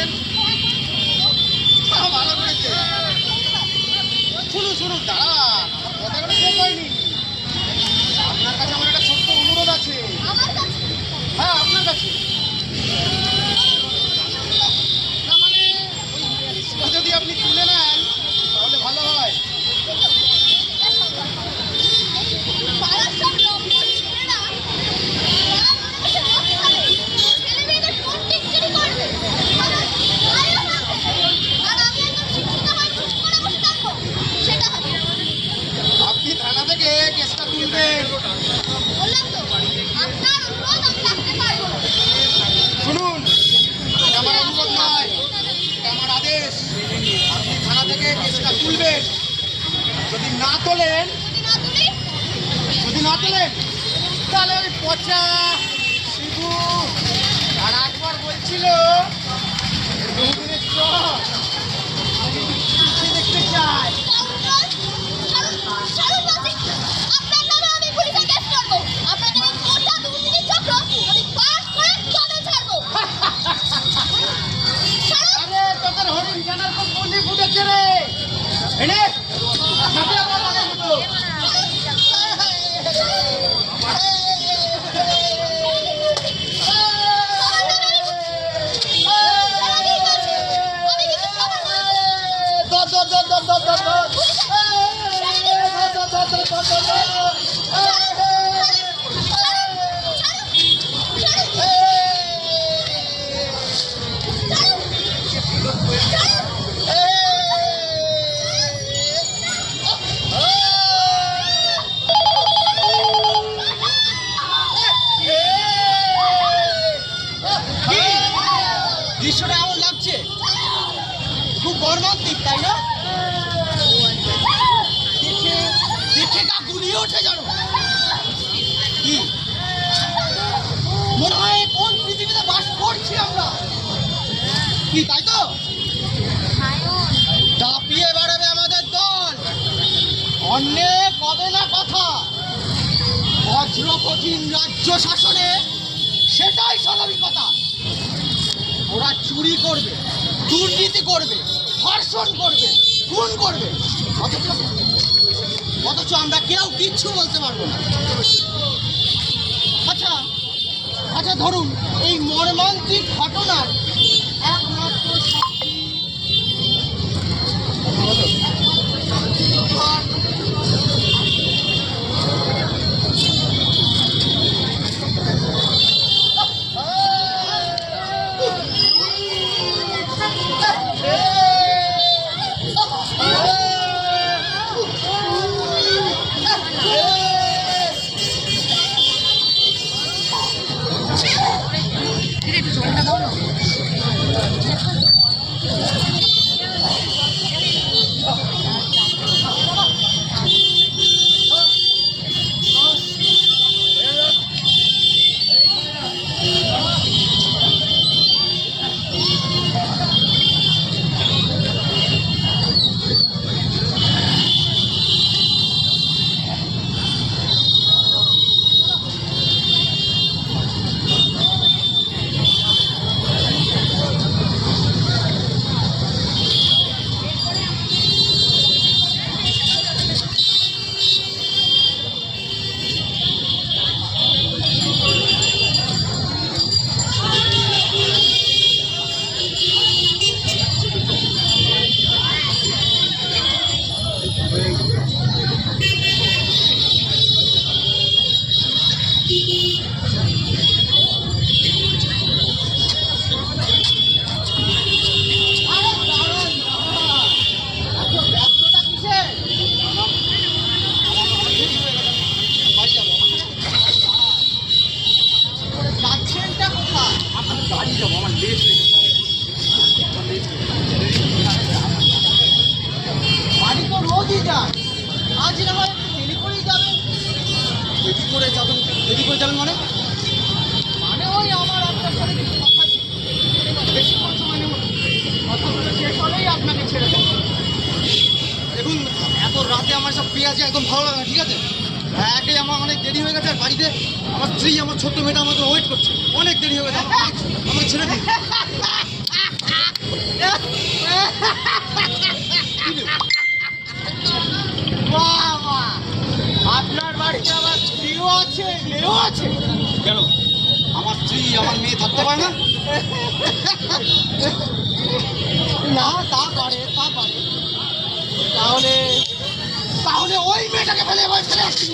আছেন যদি না তোলেন যদি না তুলি? তোলেন তাহলে ওই পচা শিবু আর একবার বলছিল দেখতে চাই নামে আমি মর্মান্তিক তাই না? দেখে গুলিয়ে ওঠে জানো কি? মনে হয় কোন পৃথিবীতে বাস করছি আমরা? কি, তাই তো? দাপিয়ে বেড়াবে আমাদের দল। হবে না কথা। বজ্র রাজ্য শাসনে সেটাই স্বাভাবিকতা। ওরা চুরি করবে, দুর্নীতি করবে। ধর্ষণ করবে, খুন করবে। অথচ অথচ আমরা কেউ কিচ্ছু বলতে পারব না। আচ্ছা আচ্ছা ধরুন, এই মর্মান্তিক ঘটনার আরে দেরি করে যাবেন মানে? মানে ওই আমার আপনার সাথে কিছু কথা ছিল। বেশি সময় নেব না। কথাগুলো শেষ হলেই আপনাকে ছেড়ে দেবো। দেখুন এত রাতে আমার সব পেয়ে আছে একদম ভালো লাগে না ঠিক আছে? একে আমার অনেক দেরি হয়ে গেছে আর বাড়িতে আমার স্ত্রী আমার ছোট্ট মেয়েটা আমাকে ওয়েট করছে। অনেক দেরি হয়ে গেছে আমাকে ছেড়ে দিন। আছে মেয়েও আছে। কেন? আমার স্ত্রী আমার মেয়ে থাকতে পারে না? না তা পারে তা পারে। তাহলে তাহলে ওই মেয়েটাকে ফেলে এবার ফেলে আসছি।